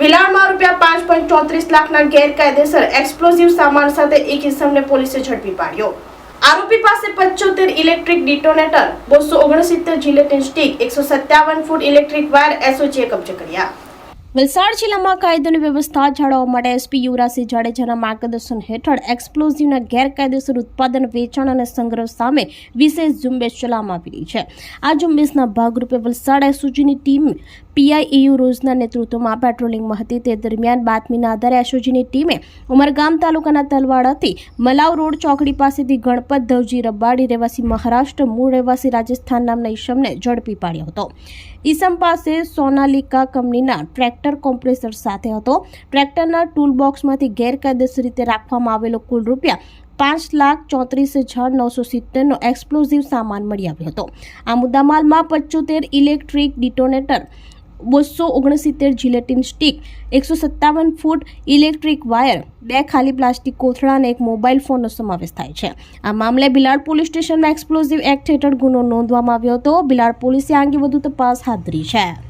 ભિલાડમાં રૂપિયા પાંચ પોઈન્ટ ચોત્રીસ લાખના ગેરકાયદેસર એક્સપ્લોઝિવ સામાન સાથે એક ઇસમને પોલીસે ઝડપી પાડ્યો. આરોપી પાસે પંચોતેર ઇલેક્ટ્રિક ડિટોનેટર, બસો ઓગણસિત્તેર જિલેટિન સ્ટીક, એકસો સત્તાવન ફૂટ ઇલેક્ટ્રિક વાયર, એસઓજીએ કબજે કર્યા. વલસાડ જિલ્લામાં કાયદોની વ્યવસ્થા જાળવવા માટે એસપી યુવરાજસિંહ જાડેજાના માર્ગદર્શન હેઠળ એક્સપ્લોઝિવના ગેરકાયદેસર ઉત્પાદન વેચાણ અને સંગ્રહ સામે વિશેષ ઝુંબેશ ચલાવવામાં આવી રહી છે. આ ઝુંબેશના ભાગરૂપે વલસાડ એસઓજીની ટીમ પીઆઈએયુ રોજના નેતૃત્વમાં પેટ્રોલિંગમાં હતી તે દરમિયાન બાતમીના આધારે એસઓજીની ટીમે ઉમરગામ તાલુકાના તલવાડાથી મલાવ રોડ ચોકડી પાસેથી ગણપત ધવજી રબાડી રહેવાસી મહારાષ્ટ્ર મૂળ રહેવાસી રાજસ્થાન નામના ઈસમને ઝડપી પાડ્યો હતો. ઈસમ પાસે સોનાલિકા કંપનીના ટ્રેક્ટર કોમ્પ્રેસર સાથે હતો. ટ્રેક્ટરના ટૂલ બોક્સમાંથી ગેરકાયદેસર રીતે રાખવામાં આવેલો કુલ રૂપિયા પાંચ લાખ ચોત્રીસ હજાર નવસો સિત્તેરનો એક્સપ્લોઝિવ સામાન મળી આવ્યો હતો. આ મુદ્દામાલમાં પચોતેર ઇલેક્ટ્રિક ડિટોનેટર, બસો ઓગણસિત્તેર જિલેટિન સ્ટીક, એકસો સત્તાવન ફૂટ ઇલેક્ટ્રિક વાયર, બે ખાલી પ્લાસ્ટિક કોથળા અને એક મોબાઈલ ફોનનો સમાવેશ થાય છે. આ મામલે બિલાડ પોલીસ સ્ટેશનમાં એક્સપ્લોઝિવ એક્ટ હેઠળ ગુનો નોંધવામાં આવ્યો હતો. બિલાડ પોલીસે આ અંગે વધુ તપાસ હાથ ધરી છે.